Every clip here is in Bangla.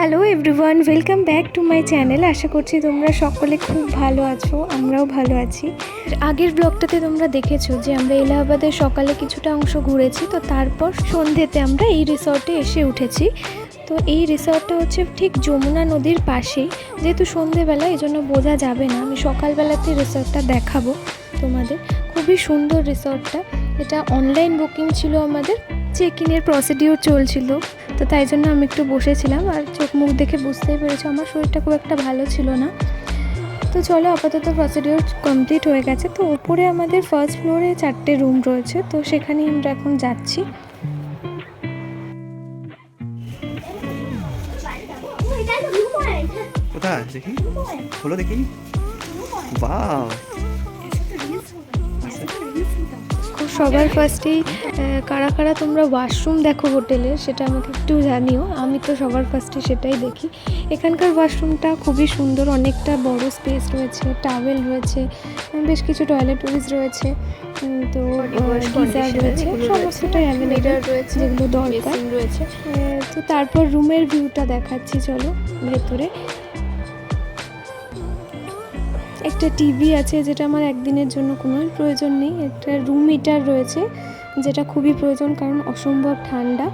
Hello everyone welcome back to my channel আশা করছি তোমরা সকলে খুব ভালো আছো, আমরাও ভালো আছি। আগের ব্লগটাতে তোমরা দেখেছ যে আমরা এলাহাবাদের সকালে কিছুটা অংশ ঘুরেছি, তো তারপর সন্ধ্যেতে আমরা এই রিসর্টে এসে উঠেছি। তো এই রিসর্টটা হচ্ছে ঠিক যমুনা নদীর পাশেই। যেহেতু সন্ধেবেলা এই জন্য বোঝা যাবে না। আমি সকালবেলাতে রিসর্টটা দেখাবো তোমাদের। খুবই সুন্দর রিসর্টটা এটা অনলাইন বুকিং ছিল আমাদের। চেক ইনের প্রসিডিওর চলছিল তো তাই জন্য আমি একটু বসেছিলাম আর চোখ মুখ দেখে বুঝতেই পেরেছি আমার শরীরটা খুব একটা ভালো ছিল না। তো চলো আপাতত প্রসিডিওর কমপ্লিট হয়ে গেছে তো ওপরে আমাদের ফার্স্ট ফ্লোরে চারটে রুম রয়েছে তো সেখানেই আমরা এখন যাচ্ছি। কোথায়? দেখি। খোলো দেখি। সবার ফার্স্টেই কারা কারা তোমরা ওয়াশরুম দেখো হোটেলে সেটা আমাকে একটু জানিও। আমি তো সবার ফার্স্টে সেটাই দেখি। এখানকার ওয়াশরুমটা খুবই সুন্দর অনেকটা বড় স্পেস রয়েছে টাওয়েল রয়েছে বেশ কিছু টয়লেট টয়লেটরিজ রয়েছে তো গিজার রয়েছে সমস্তটাই অ্যাভেলেবেল রয়েছে যেগুলো দরকার। রয়েছে। তো তারপর রুমের ভিউটা দেখাচ্ছি চলো ভেতরে। একটা টিভি আছে যেটা আমার একদিনের জন্য কোনো প্রয়োজন নেই। একটা রুম হিটার রয়েছে যেটা খুবই প্রয়োজন কারণ অসম্ভব ঠান্ডা।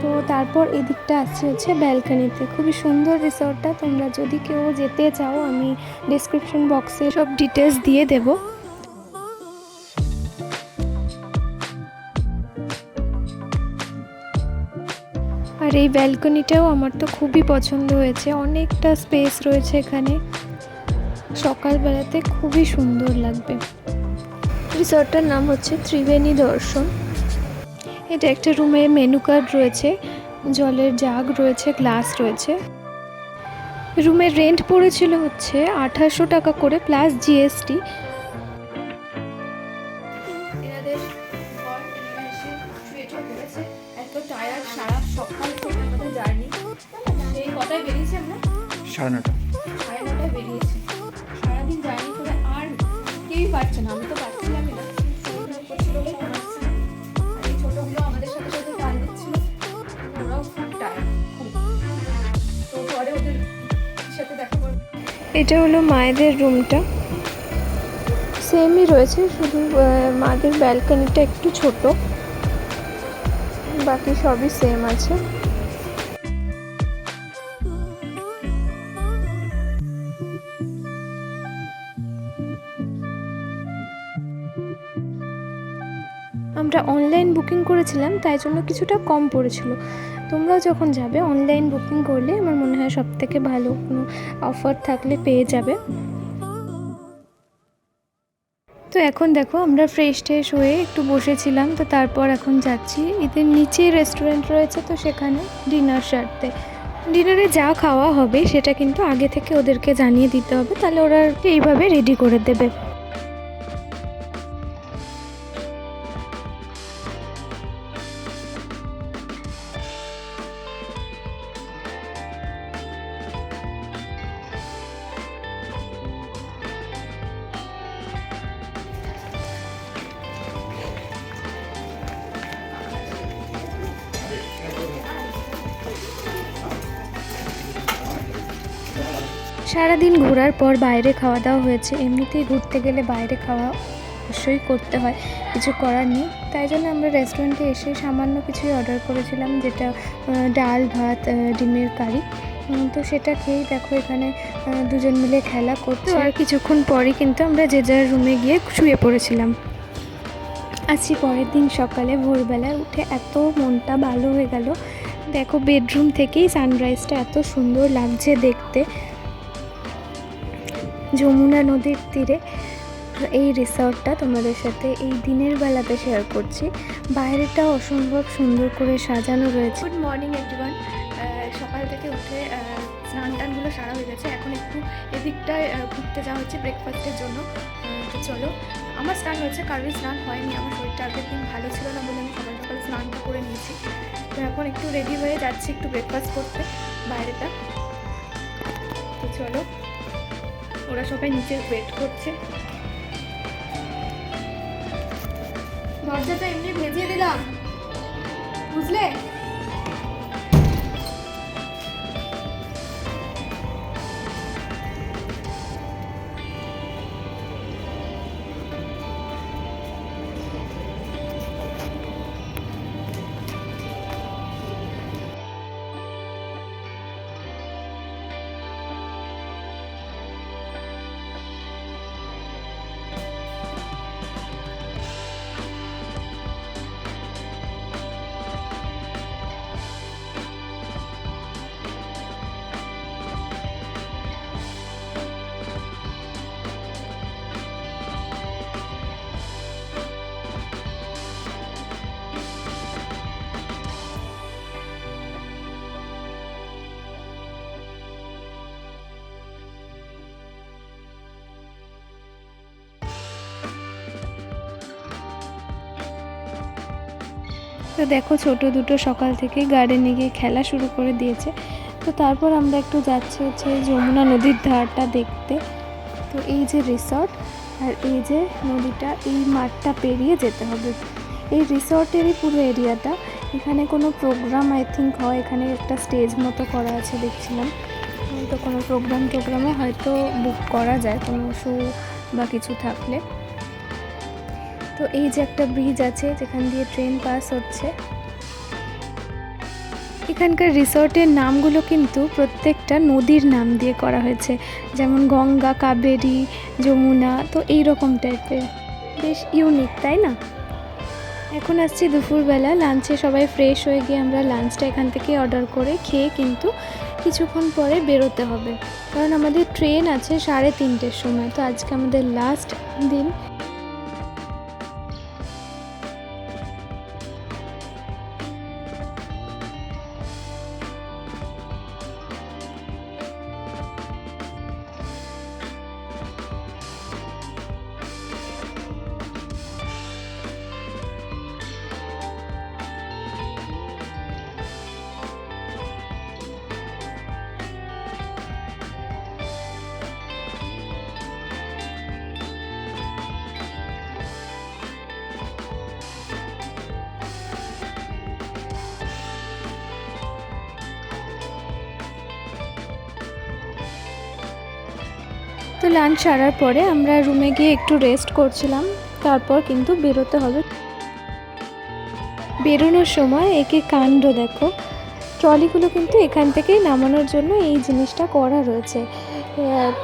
তো তারপর এদিকটা আসছে হচ্ছে ব্যালকানিতে খুবই সুন্দর রিসর্টটা তোমরা যদি কেউ যেতে চাও, আমি ডিসক্রিপশন বক্সে সব ডিটেলস দিয়ে দেবো। আর এই ব্যালকনিটাও আমার তো খুবই পছন্দ হয়েছে। অনেকটা স্পেস রয়েছে এখানে। সকালবেলাতে খুবই সুন্দর লাগবে। রিসর্টটার নাম হচ্ছে ত্রিবেণী দর্শন। এটা একটা রুমে মেনু কার্ড রয়েছে জলের জাগ রয়েছে গ্লাস রয়েছে। রুমের রেন্ট পড়েছিল হচ্ছে আঠাশশো টাকা করে প্লাস জিএসটি। সাড়ে নটা সাড়ে নটায় বেরিয়েছি পারছে না। আমি তো পারছিলামই না এটা হলো মায়েদের রুমটা সেমই রয়েছে, শুধু মাদের ব্যালকনিটা একটু ছোট। বাকি সবই সেম আছে। আমরা অনলাইন বুকিং করেছিলাম, তাই জন্য কিছুটা কম পড়েছিল। তোমরাও যখন যাবে অনলাইন বুকিং করলে আমার মনে হয় সব থেকে ভালো কোনো অফার থাকলে পেয়ে যাবে। তো এখন দেখো আমরা ফ্রেশ ট্রেশ হয়ে একটু বসেছিলাম, তো তারপর এখন যাচ্ছি। এদের নিচে রেস্টুরেন্ট রয়েছে, তো সেখানে ডিনার সারতে। ডিনারে যা খাওয়া হবে সেটা কিন্তু আগে থেকে ওদেরকে জানিয়ে দিতে হবে, তাহলে ওরা এইভাবে রেডি করে দেবে। সারাদিন ঘোরার পর বাইরে খাওয়া দাওয়া হয়েছে। এমনিতেই ঘুরতে গেলে বাইরে খাওয়া অবশ্যই করতে হয়। কিছু করার নেই। তাই জন্য আমরা রেস্টুরেন্টে এসে সামান্য কিছুই অর্ডার করেছিলাম যেটা ডাল ভাত ডিমের কারি। তো সেটা খেয়েই দেখো এখানে দুজন মিলে খেলা করছে। আর কিছুক্ষণ পরই কিন্তু আমরা যে যার রুমে গিয়ে শুয়ে পড়েছিলাম। আজকে পরের দিন সকালে ভোরবেলায় উঠে এত মনটা ভালো হয়ে গেল। দেখো বেডরুম থেকেই সানরাইজটা এত সুন্দর লাগছে দেখতে। যমুনা নদীর তীরে এই রিসর্টটা তোমাদের সাথে এই দিনের বেলাতে শেয়ার করছি। বাইরেটা অসম্ভব সুন্দর করে সাজানো রয়েছে। গুড মর্নিং এভরিওয়ান সকাল থেকে উঠে স্নান টানগুলো সারা হয়ে গেছে। এখন একটু এদিকটায় ঘুরতে যাওয়া হচ্ছে ব্রেকফাস্টের জন্য। তো চলো, আমার স্নান হয়েছে, কারোরই স্নান হয়নি। আমার শরীরটা আগের দিন ভালো ছিল না বলে আমি সকাল সকালে স্নানটা করে নিয়েছি। তো এখন একটু রেডি হয়ে যাচ্ছি একটু ব্রেকফাস্ট করতে, বাইরেটা। তো চলো ওরা সবাই নিচে ওয়েট করছে। দরজাটা এমনি ভেজিয়ে দিলাম। বুঝলে? তো দেখো ছোট দুটো সকাল থেকে গার্ডেনে গিয়ে খেলা শুরু করে দিয়েছে। তো তারপর আমরা একটু যাচ্ছি হচ্ছে যমুনা নদীর ধারটা দেখতে। তো এই যে রিসর্ট আর এই যে নদীটা, এই মাঠটা পেরিয়ে যেতে হবে। এই রিসর্টেরই পুরো এরিয়াটা এখানে কোনো প্রোগ্রাম আই থিঙ্ক হয়, এখানে একটা স্টেজ মতো করা আছে, দেখছিলাম। তো কোনো প্রোগ্রাম টোগ্রামে হয়তো বুক করা যায়, কোনো শো বা কিছু থাকলে। তো এই যে একটা ব্রিজ আছে, যেখান দিয়ে ট্রেন পাস হচ্ছে। এখানকার রিসর্টের নামগুলো কিন্তু প্রত্যেকটা নদীর নাম দিয়ে করা হয়েছে। যেমন গঙ্গা, কাবেরী, যমুনা, তো এই রকম টাইপের বেশ ইউনিক তাই না? এখন আসছি দুপুরবেলা লাঞ্চে সবাই ফ্রেশ হয়ে গিয়ে আমরা লাঞ্চটা এখান থেকে অর্ডার করে খেয়ে কিন্তু কিছুক্ষণ পরে বেরোতে হবে। কারণ আমাদের ট্রেন আছে সাড়ে তিনটের সময়, তো আজকে আমাদের লাস্ট দিন। তো লাঞ্চ সারার পরে আমরা রুমে গিয়ে একটু রেস্ট করছিলাম, তারপর কিন্তু বেরোতে হবে। বেরোনোর সময় একে কাণ্ড দেখো। ট্রলিগুলো কিন্তু এখান থেকেই নামানোর জন্য এই জিনিসটা করা রয়েছে।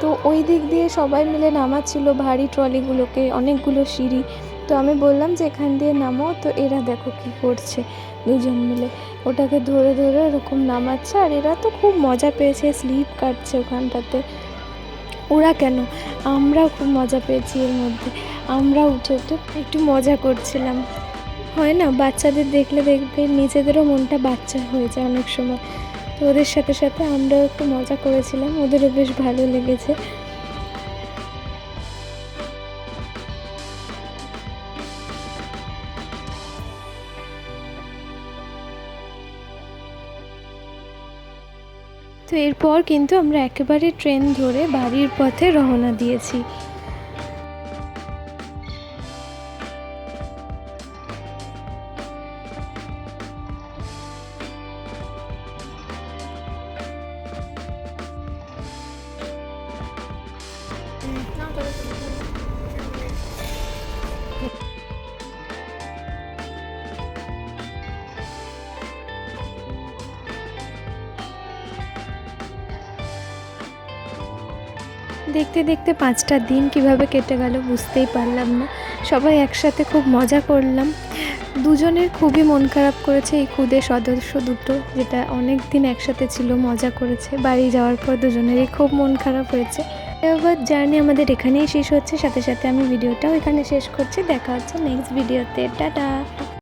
তো ওই দিক দিয়ে সবাই মিলে নামাচ্ছিল ভারী ট্রলিগুলোকে, অনেকগুলো সিঁড়ি। তো আমি বললাম যে এখান দিয়ে নামো, তো এরা দেখো কি করছে দুজন মিলে। ওটাকে ধরে ধরে ওরকম নামাচ্ছে, আর এরা তো খুব মজা পেয়েছে, স্লিপ কাটছে ওখানটাতে। ওরা কেন? আমরাও খুব মজা পেয়েছি এর মধ্যে। আমরা উঠে উঠে একটু মজা করছিলাম। হয় না? বাচ্চাদের দেখলে দেখবে নিজেদেরও মনটা বাচ্চা হয়ে যায় অনেক সময়। তো ওদের সাথে সাথে আমরাও একটু মজা করেছিলাম। ওদেরও বেশ ভালো লেগেছে। তো এরপর কিন্তু আমরা একেবারে ট্রেন ধরে বাড়ির পথে রওনা দিয়েছি। দেখতে দেখতে পাঁচটা দিন কীভাবে কেটে গেল বুঝতেই পারলাম না। সবাই একসাথে খুব মজা করলাম। দুজনের খুবই মন খারাপ করেছে, এই খুদে সদস্য দুটো, যেটা অনেক দিন একসাথে ছিল, মজা করেছে। বাড়ি যাওয়ার পর দুজনেরই খুব মন খারাপ হয়েছে। এবার জার্নি আমাদের এখানেই শেষ হচ্ছে, সাথে সাথে আমি ভিডিওটাও এখানে শেষ করছি। দেখা হচ্ছে নেক্সট ভিডিওতে টাটা!